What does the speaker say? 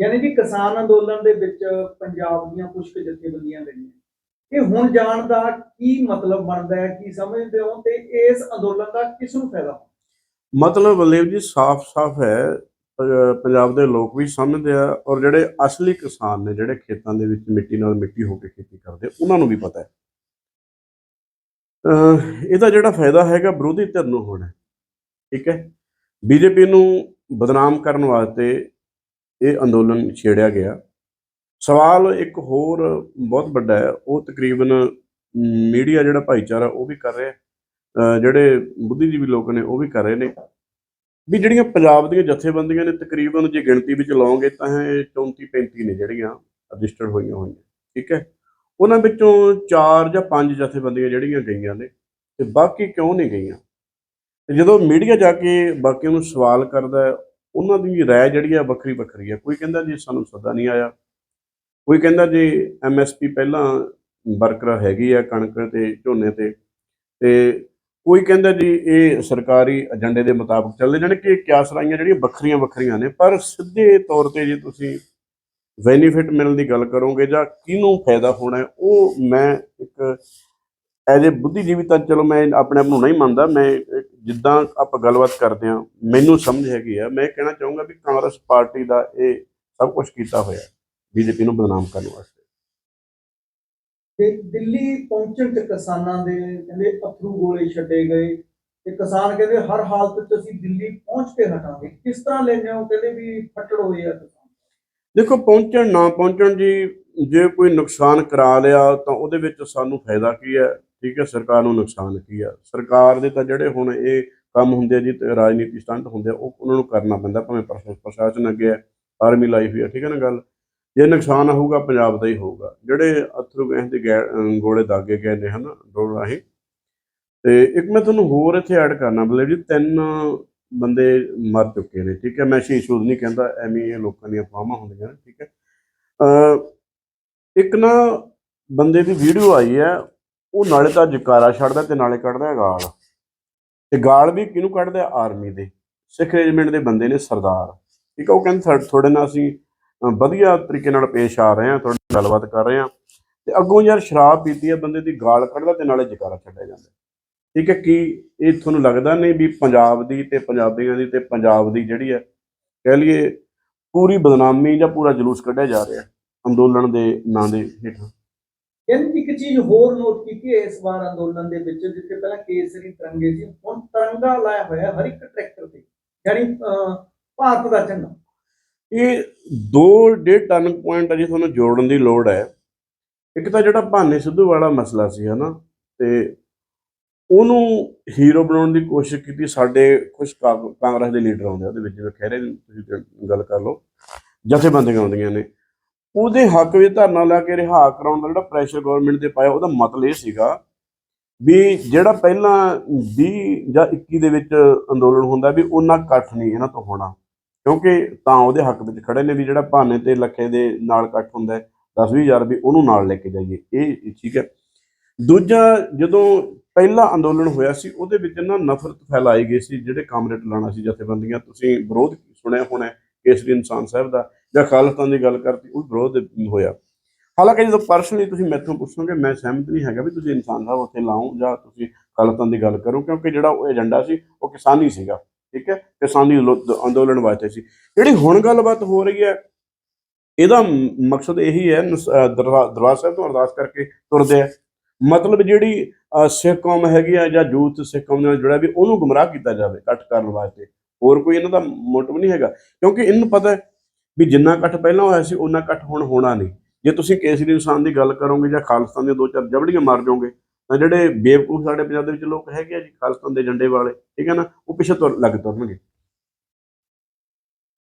ਯਾਨੀ ਕਿ ਕਿਸਾਨ ਅੰਦੋਲਨ ਦੇ ਵਿੱਚ ਪੰਜਾਬ ਦੀਆਂ ਕੁਝ ਜਥੇਬੰਦੀਆਂ ਗਈਆਂ। ਇਹ ਹੁਣ ਜਾਣ ਦਾ ਕੀ ਮਤਲਬ ਬਣਦਾ ਹੈ, ਕੀ ਸਮਝਦੇ ਹੋ? ਤੇ ਇਸ ਅੰਦੋਲਨ ਦਾ ਕਿਸ ਨੂੰ ਫਾਇਦਾ ਮਤਲਬ ਬਲੇਵ ਜੀ, ਸਾਫ਼-ਸਾਫ਼ ਹੈ। ਪੰਜਾਬ ਦੇ ਲੋਕ ਵੀ ਸਮਝਦੇ ਆ ਔਰ ਜਿਹੜੇ ਅਸਲੀ ਕਿਸਾਨ ਨੇ, ਜਿਹੜੇ ਖੇਤਾਂ ਦੇ ਵਿੱਚ ਮਿੱਟੀ ਨਾਲ ਮਿੱਟੀ ਹੋ ਕੇ ਖੇਤੀ ਕਰਦੇ, ਉਹਨਾਂ ਨੂੰ ਵੀ ਪਤਾ ਹੈ। ਅਹ ਇਹਦਾ ਜਿਹੜਾ ਫਾਇਦਾ ਹੈਗਾ ਵਿਰੋਧੀ ਧਿਰ ਨੂੰ ਹੋਣਾ ਠੀਕ ਹੈ? ਬੀਜੇਪੀ ਨੂੰ ਬਦਨਾਮ ਕਰਨ ਵਾਸਤੇ ਇਹ ਅੰਦੋਲਨ ਛੇੜਿਆ ਗਿਆ। ਸਵਾਲ ਇੱਕ ਹੋਰ ਬਹੁਤ ਵੱਡਾ ਹੈ, ਉਹ ਤਕਰੀਬਨ ਮੀਡੀਆ ਜਿਹੜਾ ਭਾਈਚਾਰਾ, ਉਹ ਵੀ ਕਰ ਰਿਹਾ ਜਿਹੜੇ ਬੁੱਧੀਜੀਵੀ ਲੋਕ ਨੇ, ਉਹ ਵੀ ਕਰ ਰਹੇ ਨੇ। ਵੀ ਜਿਹੜੀਆਂ ਪੰਜਾਬ ਦੀਆਂ ਜਥੇਬੰਦੀਆਂ ਨੇ ਤਕਰੀਬਨ ਜੇ ਗਿਣਤੀ ਵਿੱਚ ਲਾਉਂਗੇ ਤਾਂ ਇਹ 34 35 ਨੇ ਜਿਹੜੀਆਂ ਰਜਿਸਟਰਡ ਹੋਈਆਂ ਹੋਈਆਂ, ਠੀਕ ਹੈ? ਉਹਨਾਂ ਵਿੱਚੋਂ 4 ਜਾਂ 5 ਜਥੇਬੰਦੀਆਂ ਜਿਹੜੀਆਂ ਗਈਆਂ ਨੇ ਤੇ ਬਾਕੀ ਕਿਉਂ ਨਹੀਂ ਗਈਆਂ? ਤੇ ਜਦੋਂ ਮੀਡੀਆ ਜਾ ਕੇ ਬਾਕੀਆਂ ਨੂੰ ਸਵਾਲ ਕਰਦਾ ਉਹਨਾਂ ਦੀ ਰਾਏ ਜਿਹੜੀ ਆ ਵੱਖਰੀ ਵੱਖਰੀ ਹੈ ਕੋਈ ਕਹਿੰਦਾ ਜੀ ਸਾਨੂੰ ਸੱਦਾ ਨਹੀਂ ਆਇਆ। ਕੋਈ ਕਹਿੰਦਾ ਜੀ ਐਮਐਸਪੀ ਪਹਿਲਾਂ ਬਰਕਰਾਰ ਹੈਗੀ ਆ ਕਣਕ ਤੇ ਝੋਨੇ ਤੇ। ਤੇ ਕੋਈ ਕਹਿੰਦਾ ਜੀ ਇਹ ਸਰਕਾਰੀ ਏਜੰਡੇ ਦੇ ਮੁਤਾਬਕ ਚੱਲਦੇ ਜਾਣੀ ਕਿ ਕਿਆਸਰਾਈਆਂ ਜਿਹੜੀਆਂ ਵੱਖਰੀਆਂ ਵੱਖਰੀਆਂ ਨੇ, ਪਰ ਸਿੱਧੇ ਤੌਰ ਤੇ ਜੇ ਤੁਸੀਂ ਬੈਨੀਫਿਟ ਮਿਲਣ ਦੀ ਗੱਲ ਕਰੋਗੇ ਜਾਂ ਕਿਹਨੂੰ ਫਾਇਦਾ ਹੋਣਾ ਉਹ ਮੈਂ ਇੱਕ ਐਜ ਏ ਬੁੱਧੀਜੀਵੀ ਤਾਂ ਚਲੋ ਮੈਂ ਆਪਣੇ ਆਪ ਨੂੰ ਨਹੀਂ ਮੰਨਦਾ, ਮੈਂ ਜਿੱਦਾਂ ਆਪਾਂ ਗੱਲਬਾਤ ਕਰਦੇ ਹਾਂ ਮੈਨੂੰ ਸਮਝ ਹੈਗੀ ਆ ਮੈਂ ਕਹਿਣਾ ਚਾਹੂੰਗਾ ਵੀ ਕਾਂਗਰਸ ਪਾਰਟੀ ਦਾ ਇਹ ਸਭ ਕੁਝ ਕੀਤਾ ਹੋਇਆ ਬੀਜੇਪੀ ਨੂੰ ਬਦਨਾਮ ਕਰਨ ਵਾਸਤੇ। ਤੇ ਦਿੱਲੀ ਪਹੁੰਚਣ ਚ ਕਿਸਾਨਾਂ ਦੇ ਕਹਿੰਦੇ ਅਥਰੂ ਗੋਲੇ ਛੱਡੇ ਗਏ ਤੇ ਕਿਸਾਨ ਕਹਿੰਦੇ ਹਰ ਹਾਲਤ ਚ ਅਸੀਂ ਦਿੱਲੀ ਪਹੁੰਚ ਕੇ ਹਟਾਂਗੇ। ਕਿਸ ਤਰ੍ਹਾਂ ਲੈਂਦੇ ਹੋ? ਕਹਿੰਦੇ ਵੀ ਫੱਟੜ ਹੋਏ ਆ ਕਿਸਾਨ। ਦੇਖੋ ਪਹੁੰਚਣ ਨਾ ਪਹੁੰਚਣ ਜੀ ਜੇ ਕੋਈ ਨੁਕਸਾਨ ਕਰਾ ਲਿਆ ਤਾਂ ਉਹਦੇ ਵਿੱਚ ਸਾਨੂੰ ਫਾਇਦਾ ਕੀ ਹੈ? ਠੀਕ ਹੈ, ਸਰਕਾਰ ਨੂੰ ਨੁਕਸਾਨ ਕੀ ਆ? ਸਰਕਾਰ ਦੇ ਤਾਂ ਜਿਹੜੇ ਹੁਣ ਇਹ ਕੰਮ ਹੁੰਦੇ ਆ ਜੀ ਰਾਜਨੀਤੀ ਸਟੰਟ ਹੁੰਦੇ ਆ, ਉਹ ਉਹਨਾਂ ਨੂੰ ਕਰਨਾ ਪੈਂਦਾ, ਭਾਵੇਂ ਪ੍ਰਸ਼ਾ- ਪ੍ਰਸ਼ਾਸਨ ਅੱਗੇ ਹੈ ਆਰਮੀ ਲਾਈਫ ਵੀ ਹੈ ਠੀਕ ਹੈ ਨਾ ਗੱਲ? ਜੇ ਨੁਕਸਾਨ ਹੋਊਗਾ, ਪੰਜਾਬ ਦਾ ਹੀ ਹੋਊਗਾ। ਜਿਹੜੇ ਅਥਰੂ ਗੈਸ ਦੇ ਗੈ- ਗੋਲੇ ਦਾਗੇ ਗਏ ਨੇ ਹਨਾ ਡਰੋਨ ਰਾਹੀਂ। ਤੇ ਇੱਕ ਮੈਂ ਤੁਹਾਨੂੰ ਹੋਰ ਇੱਥੇ ਐਡ ਕਰਨਾ ਬਲੇ ਜੀ ਤਿੰਨ ਬੰਦੇ ਮਰ ਚੁੱਕੇ ਨੇ, ਠੀਕ ਹੈ? ਮੈਂ ਸ਼ਹੀਦ ਨਹੀਂ ਕਹਿੰਦਾ, ਐਵੇਂ ਇਹ ਲੋਕਾਂ ਦੀਆਂ ਅਫਵਾਹਾਂ ਹੁੰਦੀਆਂ ਨੇ, ਠੀਕ ਹੈ? ਇੱਕ ਨਾ ਬੰਦੇ ਦੀ ਵੀਡੀਓ ਆਈ ਹੈ ਉਹ ਨਾਲੇ ਤਾਂ ਜਕਾਰਾ ਛੱਡਦਾ ਤੇ ਨਾਲੇ ਕੱਢਦਾ ਹੈ ਗਾਲ। ਤੇ ਗਾਲ ਵੀ ਕਿਹਨੂੰ ਕੱਢਦਾ ਆਰਮੀ ਦੇ। ਸਿੱਖ ਰੈਜੀਮੈਂਟ ਦੇ ਬੰਦੇ ਨੇ ਸਰਦਾਰ। ਠੀਕ ਆ, ਉਹ ਕਹਿੰਦੇ ਸਾਡੇ- ਤੁਹਾਡੇ ਨਾਲ ਅਸੀਂ ਵਧੀਆ ਤਰੀਕੇ ਨਾਲ ਪੇਸ਼ ਆ ਰਹੇ ਹਾਂ, ਤੁਹਾਡੇ ਨਾਲ ਗੱਲਬਾਤ ਕਰ ਰਹੇ ਹਾਂ। ਤੇ ਅੱਗੋਂ ਯਾਰ ਸ਼ਰਾਬ ਪੀਤੀ ਹੈ, ਬੰਦੇ ਦੀ ਗਾਲ ਕੱਢਦਾ ਤੇ ਨਾਲੇ ਜਕਾਰਾ ਛੱਡਿਆ ਜਾਂਦਾ। ਠੀਕ ਹੈ, ਕੀ ਇਹ ਤੁਹਾਨੂੰ ਲੱਗਦਾ ਨਹੀਂ ਵੀ ਪੰਜਾਬ ਦੀ ਤੇ ਪੰਜਾਬੀਆਂ ਦੀ ਤੇ ਪੰਜਾਬ ਦੀ ਜਿਹੜੀ ਹੈ, ਕਹਿ ਲਈਏ, ਪੂਰੀ ਬਦਨਾਮੀ ਜਾਂ ਪੂਰਾ ਜਲੂਸ ਕੱਢਿਆ ਜਾ ਰਿਹਾ ਅੰਦੋਲਨ ਦੇ ਨਾਂ ਦੇ ਹੇਠਾਂ? ਕਹਿੰਦੇ ਇੱਕ ਚੀਜ਼ ਹੋਰ ਨੋਟ ਕੀਤੀ ਹੈ ਇਸ ਵਾਰ ਅੰਦੋਲਨ ਦੇ ਵਿੱਚ, ਜਿੱਥੇ ਪਹਿਲਾਂ ਕੇਸਰੀ ਤਿਰੰਗੇ ਸੀ, ਹੁਣ ਤਿਰੰਗਾ ਲਾਇਆ ਹੋਇਆ ਹਰ ਇੱਕ ਟਰੈਕਟਰ ਤੇ, ਯਾਨੀ ਭਾਰਤ ਦਾ ਝੰਡਾ। ਇਹ ਦੋ ਡੇਢ ਪੁਆਇੰਟ ਅਜੇ ਤੁਹਾਨੂੰ ਜੋੜਨ ਦੀ ਲੋੜ ਹੈ। ਇੱਕ ਤਾਂ ਜਿਹੜਾ ਭਾਨੇ ਸਿੱਧੂ ਵਾਲਾ ਮਸਲਾ ਸੀ, ਹਨਾ, ਤੇ ਉਹਨੂੰ ਹੀਰੋ ਬਣਾਉਣ ਦੀ ਕੋਸ਼ਿਸ਼ ਕੀਤੀ, ਸਾਡੇ ਕੁਝ ਕਾਂਗਰਸ ਦੇ ਲੀਡਰ ਆਉਂਦੇ ਉਹਦੇ ਵਿੱਚ ਜਿਵੇਂ ਖਹਿਰੇ ਤੁਸੀਂ ਗੱਲ ਕਰ ਲਓ। ਜਥੇਬੰਦੀਆਂ ਆਉਂਦੀਆਂ ਨੇ। ਉਹਦੇ ਹੱਕ ਵਿੱਚ ਧਰਨਾ ਲਾ ਕੇ ਰਿਹਾ ਕਰਾਉਣ ਦਾ ਜਿਹੜਾ ਪ੍ਰੈਸ਼ਰ ਗਵਰਨਮੈਂਟ ਤੇ ਪਾਇਆ, ਉਹਦਾ ਮਤਲਬ ਇਹ ਸੀਗਾ ਵੀ ਜਿਹੜਾ ਪਹਿਲਾਂ 20 ਜਾਂ 21 ਦੇ ਵਿੱਚ ਅੰਦੋਲਨ ਹੁੰਦਾ ਵੀ ਉਹਨਾਂ ਇਕੱਠ ਨਹੀਂ ਇਹਨਾਂ ਤੋਂ ਹੋਣਾ, ਕਿਉਂਕਿ ਤਾਂ ਉਹਦੇ ਹੱਕ ਵਿੱਚ ਖੜੇ ਨੇ ਵੀ ਜਿਹੜਾ ਭਾਨੇ ਤੇ ਲੱਖੇ ਦੇ ਨਾਲ ਇਕੱਠ ਹੁੰਦਾ 10 ਹਜ਼ਾਰ ਵੀ ਉਹਨੂੰ ਨਾਲ ਲੈ ਕੇ ਜਾਈਏ, ਇਹ ਠੀਕ ਹੈ। ਦੂਜਾ ਜਦੋਂ ਪਹਿਲਾ ਅੰਦੋਲਨ ਹੋਇਆ ਸੀ, ਉਹਦੇ ਵਿੱਚ ਨਾ ਨਫ਼ਰਤ ਫੈਲਾਈ ਗਈ ਸੀ, ਜਿਹੜੇ ਕਾਮਰੇਡ ਲਾਣਾ ਸੀ ਜਥੇਬੰਦੀਆਂ, ਤੁਸੀਂ ਵਿਰੋਧ ਸੁਣਿਆ ਹੋਣਾ ਕੇਸਰੀ ਇਨਸਾਨ ਸਾਹਿਬ ਦਾ ਜਾਂ ਖਾਲਿਸਤਾਨ ਦੀ ਗੱਲ ਕਰਤੀ, ਉਹ ਵਿਰੋਧ ਹੋਇਆ। ਹਾਲਾਂਕਿ ਜਦੋਂ ਪਰਸਨਲੀ ਤੁਸੀਂ ਮੈਥੋਂ ਪੁੱਛੋਗੇ, ਮੈਂ ਸਹਿਮਤ ਨਹੀਂ ਹੈਗਾ ਵੀ ਤੁਸੀਂ ਇਨਸਾਨ ਸਾਹਿਬ ਉੱਥੇ ਲਾਓ ਜਾਂ ਤੁਸੀਂ ਖਾਲਿਸਤਾਨ ਦੀ ਗੱਲ ਕਰੋ, ਕਿਉਂਕਿ ਜਿਹੜਾ ਉਹ ਏਜੰਡਾ ਸੀ, ਉਹ ਕਿਸਾਨੀ ਸੀਗਾ, ਠੀਕ ਹੈ? ਕਿਸਾਨੀ ਅੰਦੋਲਨ ਵਾਸਤੇ ਸੀ। ਜਿਹੜੀ ਹੁਣ ਗੱਲਬਾਤ ਹੋ ਰਹੀ ਹੈ, ਇਹਦਾ ਮਕਸਦ ਇਹੀ ਹੈ, ਨਸ- ਦਰਬਾਰ ਸਾਹਿਬ ਤੋਂ ਅਰਦਾਸ ਕਰਕੇ ਤੁਰਦੇ ਆ। ਮਤਲਬ ਜਿਹੜੀ, ਅਹ, ਸਿੱਖ ਕੌਮ ਹੈਗੀ ਆ ਜਾਂ ਯੂਥ ਸਿੱਖ ਕੌਮ ਨਾਲ ਜੁੜਿਆ ਵੀ ਉਹਨੂੰ ਗੁੰਮਰਾਹ ਕੀਤਾ ਜਾਵੇ, ਇਕੱਠ ਕਰਨ ਵਾਸਤੇ। ਹੋਰ ਕੋਈ ਇਹਨਾਂ ਦਾ ਮੋਟਿਵ ਨਹੀਂ ਹੈਗਾ, ਕਿਉਂਕਿ ਇਹਨੂੰ ਪਤਾ ਵੀ ਜਿੰਨਾ ਇਕੱਠ ਪਹਿਲਾਂ ਹੋਇਆ ਸੀ ਉਹਨਾਂ ਇਕੱਠ ਹੁਣ ਹੋਣਾ ਨਹੀਂ। ਜੇ ਤੁਸੀਂ ਕੇਸਰੀ ਇਨਸਾਨ ਦੀ ਗੱਲ ਕਰੋਗੇ ਜਾਂ ਖਾਲਿਸਤਾਨ ਦੀਆਂ ਦੋ ਚਾਰ ਜਬੜੀਆਂ ਮਾਰ ਜਾਓਗੇ, ਤਾਂ ਜਿਹੜੇ ਬੇਵਕੂਫ ਸਾਡੇ ਪੰਜਾਬ ਦੇ ਵਿੱਚ ਲੋਕ ਹੈਗੇ ਆ ਜੀ, ਖਾਲਿਸਤਾਨ ਦੇ ਏਜੰਡੇ ਵਾਲੇ, ਠੀਕ ਹੈ ਨਾ, ਉਹ ਪਿੱਛੇ ਤੁਰ ਲੱਗ ਤੁਰਨਗੇ।